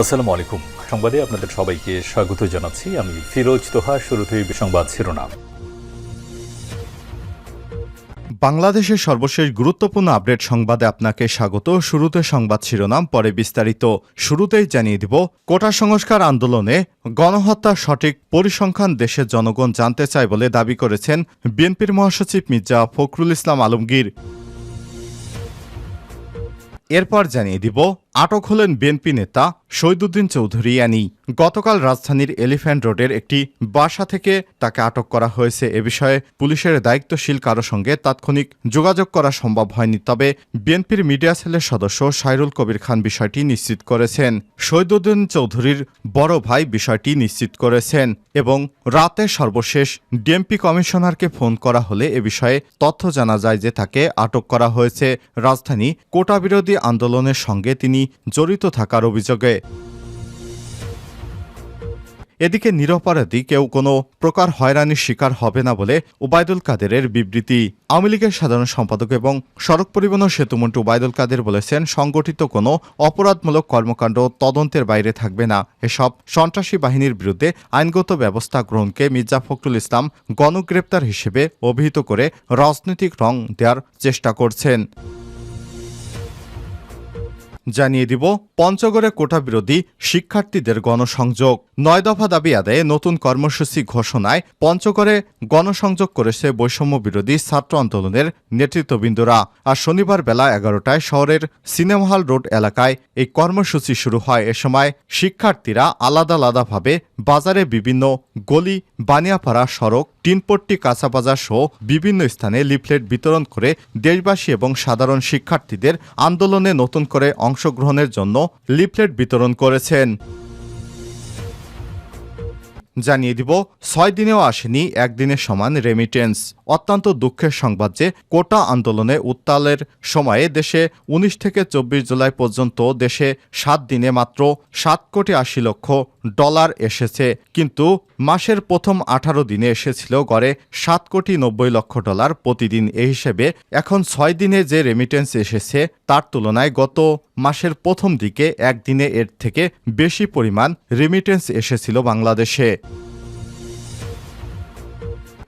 আসসালামু আলাইকুম সংবাদে আপনাদের সবাইকে স্বাগত জানাচ্ছি। আমি ফিরোজ তোহা, শুরুতেই সংবাদ শিরোনাম। বাংলাদেশের সর্বশেষ গুরুত্বপূর্ণ আপডেট সংবাদে আপনাকে স্বাগত। শুরুতে সংবাদ শিরোনাম, পরে বিস্তারিত। শুরুতেই জানিয়ে দিব, কোটা সংস্কার আন্দোলনে গণহত্যার সঠিক পরিসংখ্যান দেশের জনগণ জানতে চায় বলে দাবি করেছেন বিএনপির মহাসচিব মির্জা ফখরুল ইসলাম আলমগীর। এরপর জানিয়ে দিব আটক হলেন বিএনপি নেতা শহীদুদ্দিন চৌধুরী আনি গতকাল রাজধানীর এলিফ্যান্ট রোডের একটি বাসা থেকে তাকে আটক করা হয়েছে। এ বিষয়ে পুলিশের দায়িত্বশীল কারও সঙ্গে তাৎক্ষণিক যোগাযোগ করা সম্ভব হয়নি। তবে বিএনপির মিডিয়া সেলের সদস্য সাইরুল কবির খান বিষয়টি নিশ্চিত করেছেন। শহীদুদ্দিন চৌধুরীর বড় ভাই বিষয়টি নিশ্চিত করেছেন এবং রাতে সর্বশেষ ডিএমপি কমিশনারকে ফোন করা হলে এ বিষয়ে তথ্য জানা যায় যে তাকে আটক করা হয়েছে। রাজধানী কোটা বিরোধী আন্দোলনের সঙ্গে তিনি জড়িত থাকার অভিযোগে। এদিকে নিরপরাধী কেউ কোনো প্রকার হয়রানির শিকার হবে না বলে ওবায়দুল কাদেরের বিবৃতি। আওয়ামী লীগের সাধারণ সম্পাদক এবং সড়ক পরিবহন সেতুমন্ত্রী ওবায়দুল কাদের বলেছেন, সংগঠিত কোনো অপরাধমূলক কর্মকাণ্ড তদন্তের বাইরে থাকবে না। এসব সন্ত্রাসী বাহিনীর বিরুদ্ধে আইনগত ব্যবস্থা গ্রহণকে মির্জা ফখরুল ইসলাম গণগ্রেপ্তার হিসেবে অভিহিত করে রাজনৈতিক রং দেওয়ার চেষ্টা করছেন। জানিয়ে দিব, পঞ্চগড়ে কোটা বিরোধী শিক্ষার্থীদের গণসংযোগ। নয় দফা দাবি আদায়ে নতুন কর্মসূচি ঘোষণায় পঞ্চগড়ে গণসংযোগ করেছে বৈষম্য বিরোধী ছাত্র আন্দোলনের নেতৃত্ববৃন্দরা। আর শনিবার বেলা এগারোটায় শহরের সিনেমা হল রোড এলাকায় এই কর্মসূচি শুরু হয়। এ সময় শিক্ষার্থীরা আলাদা আলাদাভাবে বাজারে বিভিন্ন গলি, বানিয়াপাড়া সড়ক টিনপট্টি কাঁচাবাজার সহ বিভিন্ন স্থানে লিফলেট বিতরণ করে দেশবাসী এবং সাধারণ শিক্ষার্থীদের আন্দোলনে নতুন করে অংশগ্রহণের জন্য লিফলেট বিতরণ করেছেন। জানিয়ে দিব, ছয় দিনেও আসেনি একদিনের সমান রেমিটেন্স অত্যন্ত দুঃখের সংবাদ যে কোটা আন্দোলনে উত্তালের সময়ে দেশে উনিশ থেকে চব্বিশ জুলাই পর্যন্ত দেশে সাত দিনে মাত্র সাত কোটি আশি লক্ষ ডলার এসেছে। কিন্তু মাসের প্রথম আঠারো দিনে এসেছিল গড়ে সাত কোটি নব্বই লক্ষ ডলার প্রতিদিন। এই হিসেবে এখন ছয় দিনে যে রেমিটেন্স এসেছে, তার তুলনায় গত মাসের প্রথম দিকে একদিনে এর থেকে বেশি পরিমাণ রেমিটেন্স এসেছিল বাংলাদেশে।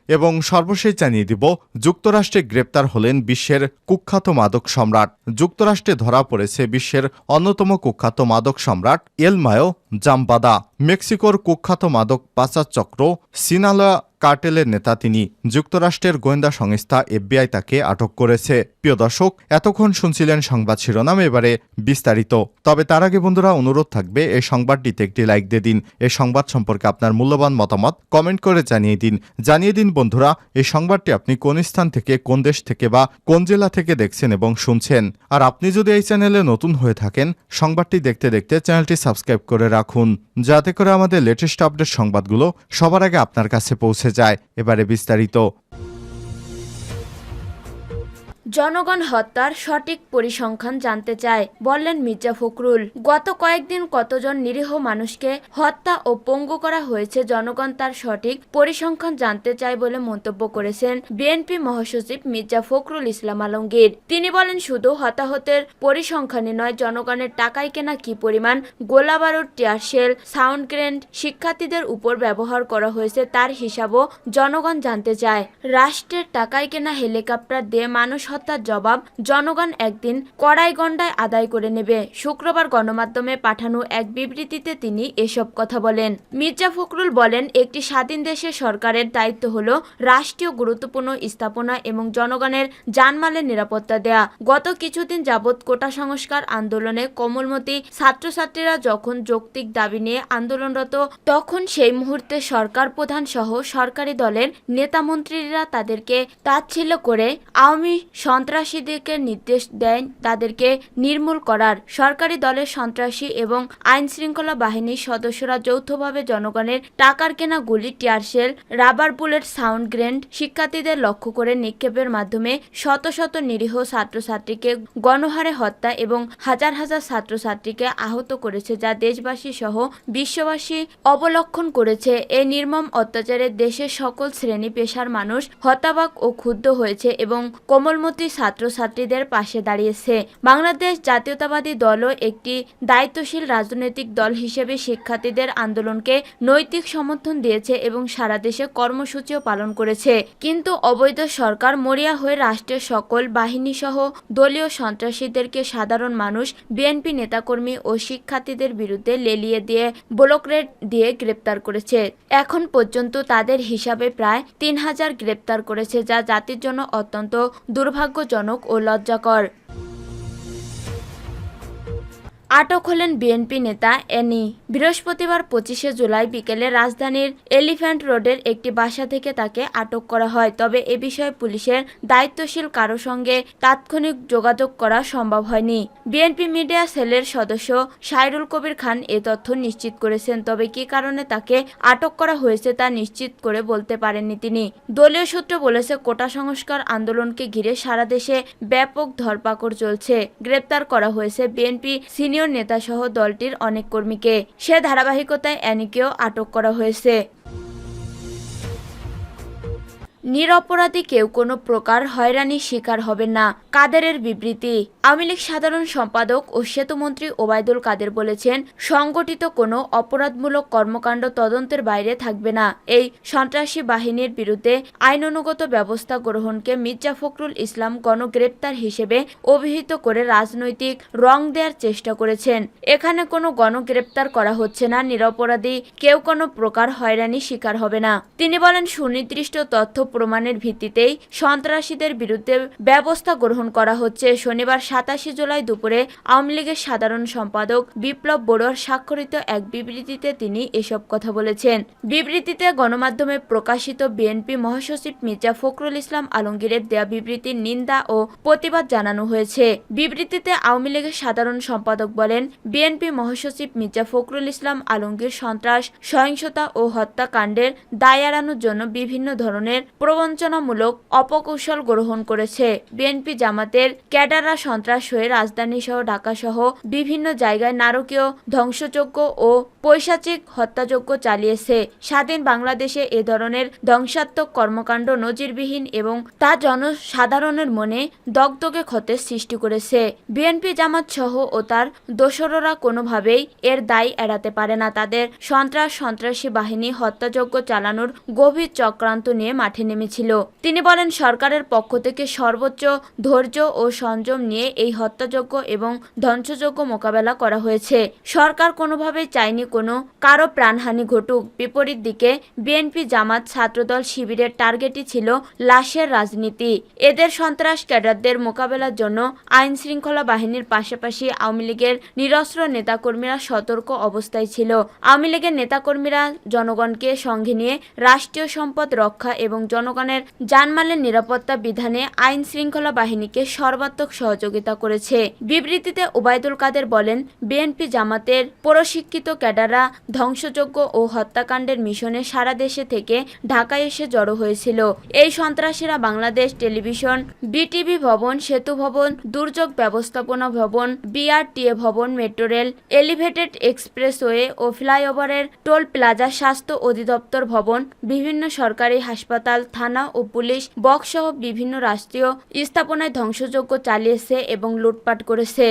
এবং সর্বশেষ জানিয়ে দিব, যুক্তরাষ্ট্রে গ্রেপ্তার হলেন বিশ্বের কুখ্যাত মাদক সম্রাট। যুক্তরাষ্ট্রে ধরা পড়েছে বিশ্বের অন্যতম কুখ্যাত মাদক সম্রাট এলমায়ো জাম্বাদা। মেক্সিকোর কুখ্যাত মাদক পাচার চক্র সিনালা কার্টেলের নেতা তিনি। যুক্তরাষ্ট্রের গোয়েন্দা সংস্থা এফবিআই তাকে আটক করেছে। প্রিয় দর্শক, এতক্ষণ শুনছিলেন সংবাদ শিরোনাম, এবারে বিস্তারিত। তবে তার আগে বন্ধুরা, অনুরোধ থাকবে, এই সংবাদটিতে একটি লাইক দিয়ে দিন। এই সংবাদ সম্পর্কে আপনার মূল্যবান মতামত কমেন্ট করে জানিয়ে দিন। জানিয়ে দিন বন্ধুরা, এই সংবাদটি আপনি কোন স্থান থেকে, কোন দেশ থেকে বা কোন জেলা থেকে দেখছেন এবং শুনছেন। আর আপনি যদি এই চ্যানেলে নতুন হয়ে থাকেন, সংবাদটি দেখতে দেখতে চ্যানেলটি সাবস্ক্রাইব করে রাখুন। যাতে করে আমাদের লেটেস্ট আপডেট সংবাদগুলো সবার আগে আপনার কাছে পৌঁছে যায়। এবারে বিস্তারিত জনগণ হত্যার সঠিক পরিসংখ্যান জানতে চায়, বললেন মির্জা ফখরুল। গত কয়েকদিন কতজন নিরীহ মানুষকে হত্যা ও পঙ্গু করা হয়েছে জনগণ তার সঠিক পরিসংখ্যান জানতে চায় বলে মন্তব্য করেছেন বিএনপি মহাসচিব মির্জা ফখরুল ইসলাম আলমগীর। তিনি বলেন, শুধু হতাহতের পরিসংখ্যানে নয়, জনগণের টাকায় কেনা কি পরিমাণ গোলাবারুদ টিয়ারশেল সাউন্ড গ্রেন্ড শিক্ষার্থীদের উপর ব্যবহার করা হয়েছে তার হিসাবও জনগণ জানতে চায়। রাষ্ট্রের টাকায় কেনা হেলিকপ্টার দিয়ে মানুষ হত্যার জবাব জনগণ একদিন কড়াই গন্ডায় আদায় করে নেবে। শুক্রবার গণমাধ্যমে পাঠানো এক বিবৃতিতে তিনি এসব কথা বলেন। মির্জা ফখরুল বলেন, একটি স্বাধীন দেশের সরকারের দায়িত্ব হল রাষ্ট্রীয় গুরুত্বপূর্ণ স্থাপনা এবং জনগণের জানমালের নিরাপত্তা দেয়া। গত কিছুদিন যাবৎ কোটা সংস্কার আন্দোলনে কোমলমতি ছাত্রছাত্রীরা যখন যৌক্তিক দাবি নিয়ে আন্দোলনরত, তখন সেই মুহূর্তে সরকার প্রধান সহ সরকারি দলের নেতামন্ত্রীরা তাদেরকে তাচ্ছিল্য করে আওয়ামী সন্ত্রাসীদেরকে নির্দেশ দেন তাদেরকে নির্মূল করার। সরকারি দলের সন্ত্রাসী এবং আইন শৃঙ্খলা বাহিনীর সদস্যরা যৌথভাবে জনগণের টাকার কেনা গুলি tear shell rubber bullet, sound grenade শিক্ষার্থীদের লক্ষ্য করে নিক্ষেপের মাধ্যমে শত শত নিরীহ ছাত্রছাত্রীকে গণহারে হত্যা এবং হাজার হাজার ছাত্রছাত্রীকে আহত করেছে যা দেশবাসী সহ বিশ্ববাসী অবলক্ষণ করেছে। এই নির্মম অত্যাচারে দেশের সকল শ্রেণি পেশার মানুষ হতাবাক ও ক্ষুব্ধ হয়েছে এবং কোমলমতি বিরোধী ছাত্রছাত্রীদের পাশে দাঁড়িয়েছে। বাংলাদেশ জাতীয়তাবাদী দলও একটি দায়িত্বশীল রাজনৈতিক দল হিসেবে শিক্ষার্থীদের আন্দোলনকে নৈতিক সমর্থন দিয়েছে এবং সারা দেশে কর্মসূচিও পালন করেছে। কিন্তু অবৈধ সরকার মরিয়া হয়ে রাষ্ট্রের সকল বাহিনী সহ দলীয় সন্ত্রাসীদেরকে সাধারণ মানুষ, বিএনপি নেতাকর্মী ও শিক্ষার্থীদের বিরুদ্ধে লেলিয়ে দিয়ে ব্লকরেট দিয়ে গ্রেপ্তার করেছে। এখন পর্যন্ত তাদের হিসাবে প্রায় তিন হাজার গ্রেপ্তার করেছে, যা জাতির জন্য অত্যন্ত দুর্ভাগ্যজনক ও লজ্জাকর। আটক হলেন বিএনপি নেতা এনি। বৃহস্পতিবার পঁচিশে জুলাই বিকেলে রাজধানীর এলিফ্যান্ট রোডের একটি বাসা থেকে তাকে আটক করা হয়। তবে এ বিষয়ে পুলিশের দায়িত্বশীল কারও সঙ্গে তাৎক্ষণিক যোগাযোগ করা সম্ভব হয়নি। বিএনপি মিডিয়া সেলের সদস্য সাইরুল কবির খান এ তথ্য নিশ্চিত করেছেন। তবে কী কারণে তাকে আটক করা হয়েছে তা নিশ্চিত করে বলতে পারেননি তিনি। দলীয় সূত্র বলেছে, কোটা সংস্কার আন্দোলনকে ঘিরে সারা দেশে ব্যাপক ধরপাকড় চলছে। গ্রেপ্তার করা হয়েছে বিএনপি সিনিয়র নেতাসহ দলটির অনেক কর্মীকে সে ধারাবাহিকতায় অ্যানিকেও আটক করা হয়েছে। নিরপরাধী কেউ কোনো প্রকার হয়রানির শিকার হবে না। কাদেরের বিবৃতি। আওয়ামী লীগ সাধারণ সম্পাদক ও সেতুমন্ত্রী ওবায়দুল কাদের বলেছেন, সংগঠিত কোনো অপরাধমূলক কর্মকাণ্ড তদন্তের বাইরে থাকবে না। এই সন্ত্রাসী বাহিনীর বিরুদ্ধে আইন অনুগত ব্যবস্থা গ্রহণকে মির্জা ফখরুল ইসলাম গণগ্রেপ্তার হিসেবে অভিহিত করে রাজনৈতিক রং দেওয়ার চেষ্টা করেছেন। এখানে কোনো গণগ্রেপ্তার করা হচ্ছে না, নিরপরাধী কেউ কোনো প্রকার হয়রানি শিকার হবে না। তিনি বলেন, সুনির্দিষ্ট তথ্য প্রমাণের ভিত্তিতেই সন্ত্রাসীদের বিরুদ্ধে ব্যবস্থা গ্রহণ করা হচ্ছে। শনিবার সাতাশে জুলাই দুপুরে আওয়ামী লীগের সাধারণ সম্পাদক বিপ্লব বড়ুয়ার স্বাক্ষরিত এক বিবৃতিতে তিনি এসব কথা বলেছেন। বিবৃতিতে গণমাধ্যমে প্রকাশিত বিএনপি মহাসচিব মির্জা ফখরুল ইসলাম আলমগীরের দেয়া বিবৃতির নিন্দা ও প্রতিবাদ জানানো হয়েছে। বিবৃতিতে আওয়ামী লীগের সাধারণ সম্পাদক বলেন, বিএনপি মহাসচিব মির্জা ফখরুল ইসলাম আলমগীর সন্ত্রাস, সহিংসতা ও হত্যাকাণ্ডের দায় এড়ানোর জন্য বিভিন্ন ধরনের প্রবঞ্চনামূলক অপকৌশল গ্রহণ করেছে। বিএনপি জামাতের ক্যাডাররা সন্ত্রাস হয়ে রাজধানী সহ ঢাকা সহ বিভিন্ন জায়গায় নারকীয় ধ্বংসযজ্ঞ ও পৈশাচিক হত্যাযজ্ঞ চালিয়েছে। স্বাধীন বাংলাদেশে এ ধরনের ধ্বংসাত্মক কর্মকাণ্ড নজিরবিহীন এবং তা জনসাধারণের মনে দগদগে ক্ষতের সৃষ্টি করেছে। বিএনপি জামাত সহ ও তার দোসররা কোনোভাবেই এর দায় এড়াতে পারে না। তাদের সন্ত্রাস, সন্ত্রাসী বাহিনী হত্যাযজ্ঞ চালানোর গভীর চক্রান্ত নিয়ে মাঠে নেমেছিল। তিনি বলেন, সরকারের পক্ষ থেকে সর্বোচ্চ ধৈর্য ও সংযম নিয়ে এই হত্যাযজ্ঞ এবং ধ্বংসযজ্ঞ মোকাবেলা করা হয়েছে। সরকার কোনোভাবেই চায়নি কোনো কারও প্রাণহানি ঘটুক। বিপরীত দিকে, বিএনপি জামাত ছাত্রদল শিবিরের টার্গেটই ছিল লাশের রাজনীতি। এদের সন্ত্রাস ক্যাডারদের মোকাবেলার জন্য আইন শৃঙ্খলা বাহিনীর পাশাপাশি আওয়ামী লীগের নিরস্ত্র নেতাকর্মীরা সতর্ক অবস্থায় ছিল। আওয়ামী লীগের নেতাকর্মীরা জনগণকে সঙ্গে নিয়ে রাষ্ট্রীয় সম্পদ রক্ষা এবং জনগণের জানমালের নিরাপত্তা বিধানে আইন শৃঙ্খলা বাহিনীকে সর্বাত্মক সহযোগিতা করেছে। বিবৃতিতে ওবায়দুল কাদের বলেন, বিএনপি জামাতের প্রশিক্ষিত ক্যাডাররা ধ্বংসযজ্ঞ ও হত্যাকাণ্ডের মিশনে সারা দেশে থেকে ঢাকায় এসে জড়ো হয়েছিল। এই সন্ত্রাসীরা বাংলাদেশ টেলিভিশন, বিটিভি ভবন, সেতু ভবন, দুর্যোগ ব্যবস্থাপনা ভবন, বিআরটিএ ভবন, মেট্রো রেল, এলিভেটেড এক্সপ্রেসওয়ে ও ফ্লাইওভারের টোল প্লাজা, স্বাস্থ্য অধিদপ্তর ভবন, বিভিন্ন সরকারি হাসপাতাল, থানা ও পুলিশ, বক্সসহ বিভিন্ন রাষ্ট্রীয় স্থাপনায় ধ্বংসযজ্ঞ চালিয়েছে এবং লুটপাট করেছে।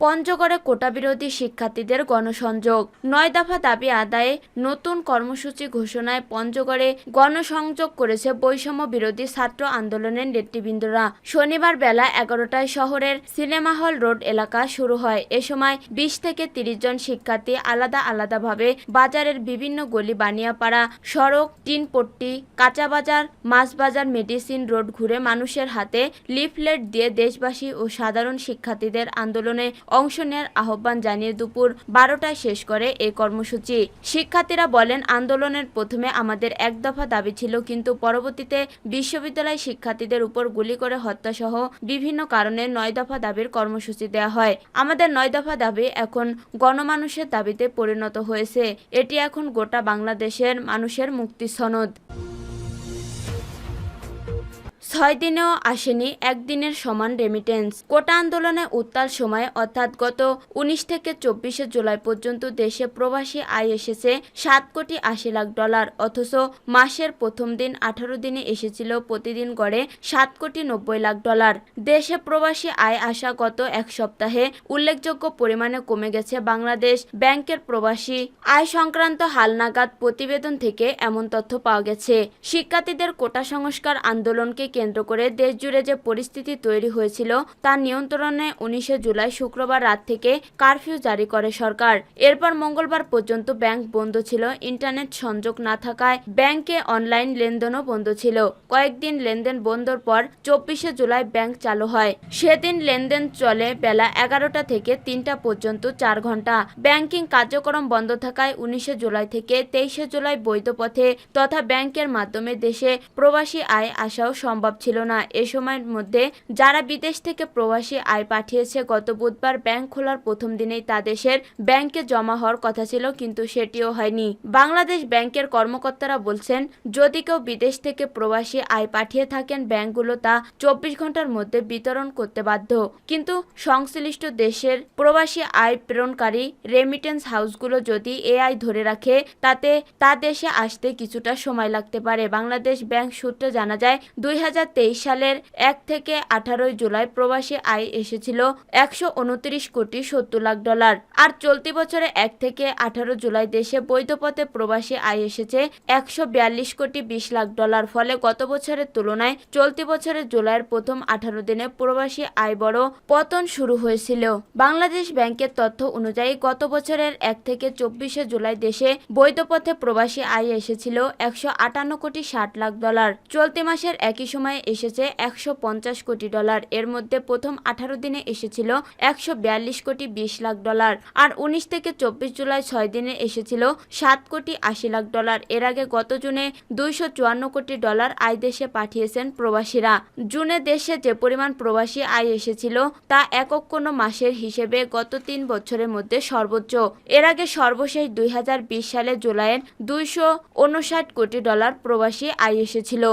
পঞ্চগড়ে কোটা বিরোধী শিক্ষার্থীদের গণসংযোগ। নয় দফা দাবি আদায়ে নতুন কর্মসূচি ঘোষণায় পঞ্চগড়ে গণসংযোগ করেছে বৈষম্য বিরোধী ছাত্র আন্দোলনের নেতৃবৃন্দরা। শনিবার বেলা এগারোটায় শহরের সিনেমা হল রোড এলাকা শুরু হয়। এ সময় বিশ থেকে তিরিশ জন শিক্ষার্থী আলাদা আলাদাভাবে বাজারের বিভিন্ন গলি বানিয়াপাড়া, সড়ক, টিনপট্টি কাঁচা বাজার মাছ বাজার মেডিসিন রোড ঘুরে মানুষের হাতে লিফলেট দিয়ে দেশবাসী ও সাধারণ শিক্ষার্থীদের আন্দোলনে অংশ নেওয়ার আহ্বান জানিয়ে দুপুর বারোটায় শেষ করে এই কর্মসূচি। শিক্ষার্থীরা বলেন, আন্দোলনের প্রথমে আমাদের এক দফা দাবি ছিল, কিন্তু পরবর্তীতে বিশ্ববিদ্যালয় শিক্ষার্থীদের উপর গুলি করে হত্যাসহ বিভিন্ন কারণে নয় দফা দাবির কর্মসূচি দেওয়া হয়। আমাদের নয় দফা দাবি এখন গণমানুষের দাবিতে পরিণত হয়েছে। এটি এখন গোটা বাংলাদেশের মানুষের মুক্তি সনদ। ছয় দিনেও আসেনি একদিনের সমান রেমিটেন্স কোটা আন্দোলনে উত্তাল সময়ে অর্থাৎ গত উনিশ থেকে চব্বিশে জুলাই পর্যন্ত দেশে প্রবাসী আয় এসেছে সাত কোটি আশি লাখ ডলার, অথচ মাসের প্রথম দিন আঠারো দিনে এসেছিল প্রতিদিন গড়ে সাত কোটি নব্বই লাখ ডলার। দেশে প্রবাসী আয় আসা গত এক সপ্তাহে উল্লেখযোগ্য পরিমাণে কমে গেছে বাংলাদেশ ব্যাংকের প্রবাসী। আয় সংক্রান্ত হালনাগাদ প্রতিবেদন থেকে এমন তথ্য পাওয়া গেছে। শিক্ষার্থীদের কোটা সংস্কার আন্দোলনকে কেন্দ্র করে দেশজুড়ে যে পরিস্থিতি তৈরি হয়েছিল তা নিয়ন্ত্রণে উনিশে জুলাই শুক্রবার রাত থেকে কারফিউ জারি করে সরকার। এরপর মঙ্গলবার পর্যন্ত ব্যাংক বন্ধ ছিল, ইন্টারনেট সংযোগ না থাকায় ব্যাংকে অনলাইন লেনদেনও বন্ধ ছিল। কয়েকদিন লেনদেন বন্ধর পর চব্বিশে জুলাই ব্যাংক চালু হয়। সেদিন লেনদেন চলে বেলা এগারোটা থেকে তিনটা পর্যন্ত চার ঘণ্টা। ব্যাংকিং কার্যক্রম বন্ধ থাকায় উনিশে জুলাই থেকে তেইশে জুলাই বৈধ পথে তথা ব্যাংকের মাধ্যমে দেশে প্রবাসী আয় আসাও সম্ভব ছিল না। এ সময়ের মধ্যে যারা বিদেশ থেকে প্রবাসী আয় পাঠিয়েছে, গত বুধবার ব্যাংক খোলার প্রথম দিনেই তা দেশের ব্যাংকে জমা হওয়ার কথা ছিল, কিন্তু সেটিও হয়নি। বাংলাদেশ ব্যাংকের কর্মকর্তারা বলছেন, যদি কেউ বিদেশ থেকে প্রবাসী আয় পাঠিয়ে থাকেন, ব্যাংকগুলো তা চব্বিশ ঘণ্টার মধ্যে বিতরণ করতে বাধ্য। কিন্তু সংশ্লিষ্ট দেশের প্রবাসী আয় প্রেরণকারী রেমিটেন্স হাউসগুলো যদি এ আয় ধরে রাখে, তাতে তা দেশে আসতে কিছুটা সময় লাগতে পারে। বাংলাদেশ ব্যাংক সূত্রে জানা যায়, দুই হাজার সালের এক থেকে আঠারোই জুলাই প্রবাসী আয় এসেছিল একশো উনত্রিশ কোটি সত্তর লাখ ডলার। আর চলতি বছরে এক থেকে আঠারো জুলাই দেশে বৈধ পথে প্রবাসী আয় এসেছে একশো বিয়াল্লিশ কোটি বিশ লাখ ডলার। ফলে গত বছরের তুলনায় চলতি বছরের জুলাইয়ের প্রথম আঠারো দিনে প্রবাসী আয় বড় পতন শুরু হয়েছিল। বাংলাদেশ ব্যাংকের তথ্য অনুযায়ী গত বছরের এক থেকে চব্বিশে জুলাই দেশে বৈধ পথে প্রবাসী আয় এসেছিল একশো আটান্ন কোটি ষাট লাখ ডলার। চলতি মাসের একই সময়ে এসেছে একশো পঞ্চাশ কোটি ডলার। এর মধ্যে প্রথম আঠারো দিনে এসেছিল একশো বিয়াল্লিশ কোটি বিশ লাখ ডলার আর উনিশ থেকে চব্বিশ জুলাই ছয় দিনে এসেছিল সাত কোটি আশি লাখ ডলার। এর আগে গত জুনে দুইশো চুয়ান্ন কোটি ডলার আয় দেশে পাঠিয়েছেন প্রবাসীরা। জুনে দেশে যে পরিমাণ প্রবাসী আয় এসেছিল তা একক কোনো মাসের হিসেবে গত তিন বছরের মধ্যে সর্বোচ্চ। এর আগে সর্বশেষ দুই হাজার বিশ সালে জুলাইয়ের দুইশো উনষাট কোটি ডলার প্রবাসী আয় এসেছিল।